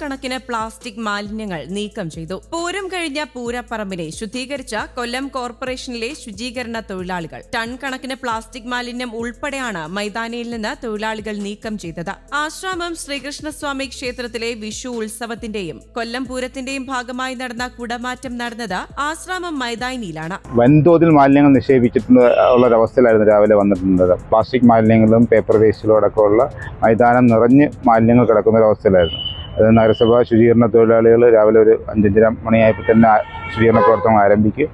കണക്കിന് പ്ലാസ്റ്റിക് മാലിന്യങ്ങൾ നീക്കം ചെയ്തു. പൂരം കഴിഞ്ഞ പൂരപ്പറമ്പിനെ ശുദ്ധീകരിച്ച കൊല്ലം കോർപ്പറേഷനിലെ ശുചീകരണ തൊഴിലാളികൾ ടൺ കണക്കിന് പ്ലാസ്റ്റിക് മാലിന്യം ഉൾപ്പെടെയാണ് മൈതാനിയിൽ നിന്ന് തൊഴിലാളികൾ നീക്കം ചെയ്തത്. ആശ്രാമം ശ്രീകൃഷ്ണസ്വാമി ക്ഷേത്രത്തിലെ വിഷു ഉത്സവത്തിന്റെയും കൊല്ലം പൂരത്തിന്റെയും ഭാഗമായി നടന്ന കുടമാറ്റം നടന്നത് ആശ്രാമം മൈതാനിയിലാണ്. വൻതോതിൽ മാലിന്യങ്ങൾ നിക്ഷേപിച്ചിട്ടുണ്ട് ഉള്ള ഒരവസ്ഥയിലായിരുന്നു രാവിലെ വന്നിട്ടുള്ളത് പ്ലാസ്റ്റിക് മാലിന്യങ്ങളും പേപ്പർ വേസ്റ്റിലും അടക്കമുള്ള മൈതാനം നിറഞ്ഞ് മാലിന്യങ്ങൾ കിടക്കുന്ന ഒരവസ്ഥയിലായിരുന്നു അത് നഗരസഭ ശുചീകരണ തൊഴിലാളികൾ രാവിലെ ഒരു അഞ്ചഞ്ചര മണിയായപ്പോൾ തന്നെ ശുചീകരണ പ്രവർത്തനം ആരംഭിക്കും.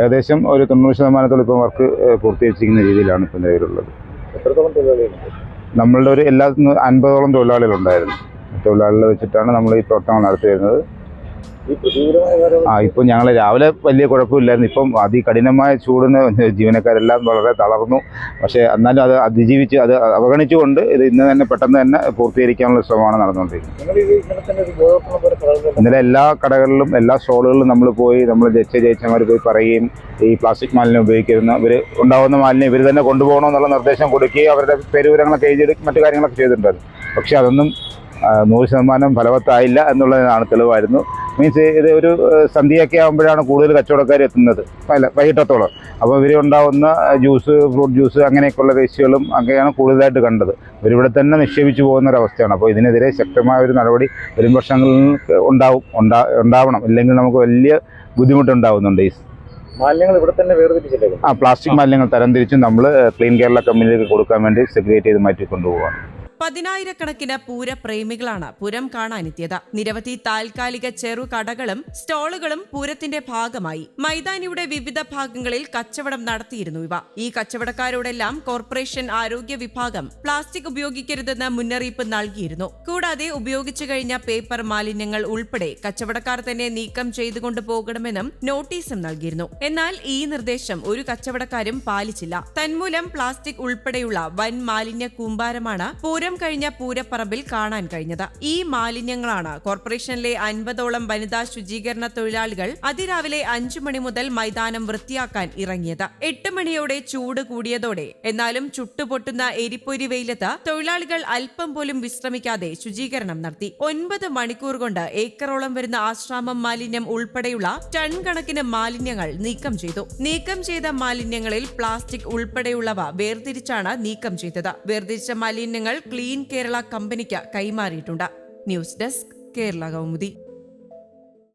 ഏകദേശം ഒരു തൊണ്ണൂറ് ശതമാനത്തോളം ഇപ്പോൾ വർക്ക് പൂർത്തീകരിച്ചിരിക്കുന്ന രീതിയിലാണ് ഇപ്പോൾ നിലവിലുള്ളത്. നമ്മളുടെ ഒരു എല്ലാ അൻപതോളം തൊഴിലാളികളുണ്ടായിരുന്നു. തൊഴിലാളികളെ വെച്ചിട്ടാണ് നമ്മൾ ഈ പ്രവർത്തനങ്ങൾ നടത്തി വരുന്നത് ആ ഇപ്പം ഞങ്ങൾ രാവിലെ വലിയ കുഴപ്പമില്ലായിരുന്നു. ഇപ്പം അതികഠിനമായ ചൂടിന് ജീവനക്കാരെല്ലാം വളരെ തളർന്നു. പക്ഷേ എന്നാലും അത് അതിജീവിച്ച് അത് അവഗണിച്ചുകൊണ്ട് ഇത് ഇന്ന് തന്നെ പെട്ടെന്ന് തന്നെ പൂർത്തീകരിക്കാനുള്ള ശ്രമമാണ് നടന്നുകൊണ്ടിരിക്കുന്നത്. ഇന്നലെ എല്ലാ കടകളിലും എല്ലാ സ്റ്റോളുകളിലും നമ്മൾ പോയി നമ്മൾ ജയിച്ച ജയിച്ചമാർ പോയി പറയുകയും ഈ പ്ലാസ്റ്റിക് മാലിന്യം ഉപയോഗിക്കുന്ന ഇവർ ഉണ്ടാവുന്ന മാലിന്യം ഇവർ തന്നെ കൊണ്ടുപോകണമെന്നുള്ള നിർദ്ദേശം കൊടുക്കുകയും അവരുടെ പേരുവിവരങ്ങളൊക്കെ എഴുതി മറ്റു കാര്യങ്ങളൊക്കെ ചെയ്തിട്ടുണ്ടായിരുന്നു. പക്ഷേ അതൊന്നും നൂറ് ശതമാനം ഫലവത്തായില്ല എന്നുള്ളതാണ് തെളിവായിരുന്നു. മീൻസ് ഇത് ഒരു സന്ധ്യയൊക്കെ ആകുമ്പോഴാണ് കൂടുതൽ കച്ചവടക്കാർ എത്തുന്നത്. അല്ല വൈകിട്ടത്തോളം. അപ്പോൾ ഇവർ ഉണ്ടാവുന്ന ജ്യൂസ് ഫ്രൂട്ട് ജ്യൂസ് അങ്ങനെയൊക്കെയുള്ള വേസ്റ്റുകളും അങ്ങനെയാണ് കൂടുതലായിട്ട് കണ്ടത്. ഇവരിവിടെ തന്നെ നിക്ഷേപിച്ചു പോകുന്ന ഒരവസ്ഥയാണ് അപ്പോൾ ഇതിനെതിരെ ശക്തമായ ഒരു നടപടി വരും വർഷങ്ങളിൽ ഉണ്ടാവും ഉണ്ടാ ഉണ്ടാവണം. ഇല്ലെങ്കിൽ നമുക്ക് വലിയ ബുദ്ധിമുട്ടുണ്ടാവുന്നുണ്ട് ഈ മാലിന്യങ്ങൾ ഇവിടെ തന്നെ വേർതിരിച്ചില്ലേ ആ പ്ലാസ്റ്റിക് മാലിന്യങ്ങൾ തരംതിരിച്ച് നമ്മൾ ക്ലീൻ കേരള കമ്പനിയിലേക്ക് കൊടുക്കാൻ വേണ്ടി സെഗ്രിഗേറ്റ് ചെയ്ത് മാറ്റി പതിനായിരക്കണക്കിന് പൂരപ്രേമികളാണ് പൂരം കാണാനെത്തിയത്. നിരവധി താൽക്കാലിക ചെറു കടകളും സ്റ്റോളുകളും പൂരത്തിന്റെ ഭാഗമായി. മൈതാനിയുടെ വിവിധ ഭാഗങ്ങളിൽ കച്ചവടം നടത്തിയിരുന്നു ഇവ. ഈ കച്ചവടക്കാരോടെല്ലാം കോർപ്പറേഷൻ ആരോഗ്യ വിഭാഗം പ്ലാസ്റ്റിക് ഉപയോഗിക്കരുതെന്ന് മുന്നറിയിപ്പ് നൽകിയിരുന്നു. കൂടാതെ ഉപയോഗിച്ചു കഴിഞ്ഞ പേപ്പർ മാലിന്യങ്ങൾ ഉൾപ്പെടെ കച്ചവടക്കാർ തന്നെ നീക്കം ചെയ്തുകൊണ്ട് പോകണമെന്നും നോട്ടീസും നൽകിയിരുന്നു. എന്നാൽ ഈ നിർദ്ദേശം ഒരു കച്ചവടക്കാരും പാലിച്ചില്ല. തന്മൂലം പ്ലാസ്റ്റിക് ഉൾപ്പെടെയുള്ള വൻ മാലിന്യ കൂമ്പാരമാണ് പൂരം കഴിഞ്ഞ പൂരപ്പറമ്പിൽ കാണാൻ കഴിഞ്ഞത്. ഈ മാലിന്യങ്ങളാണ്. കോർപ്പറേഷനിലെ അൻപതോളം വനിതാ ശുചീകരണ തൊഴിലാളികൾ അതിരാവിലെ അഞ്ചു മണി മുതൽ മൈതാനം വൃത്തിയാക്കാൻ ഇറങ്ങിയത്. എട്ട് മണിയോടെ ചൂട് കൂടിയതോടെ എന്നാലും ചുട്ടുപൊട്ടുന്ന എരിപ്പൊരി വെയിലത്ത് തൊഴിലാളികൾ അല്പം പോലും വിശ്രമിക്കാതെ ശുചീകരണം നടത്തി. ഒൻപത് മണിക്കൂർ കൊണ്ട് ഏക്കറോളം വരുന്ന ആശ്രാമം മാലിന്യം ഉൾപ്പെടെയുള്ള ടൺ കണക്കിന് മാലിന്യങ്ങൾ നീക്കം ചെയ്തു. നീക്കം ചെയ്ത മാലിന്യങ്ങളിൽ പ്ലാസ്റ്റിക് ഉൾപ്പെടെയുള്ളവ വേർതിരിച്ചാണ് നീക്കം ചെയ്തത്. വേർതിരിച്ച മാലിന്യങ്ങൾ ക്ലീൻ കേരള കമ്പനിക്ക് കൈമാറിയിട്ടുണ്ട്. News desk Kerala Kaumudi.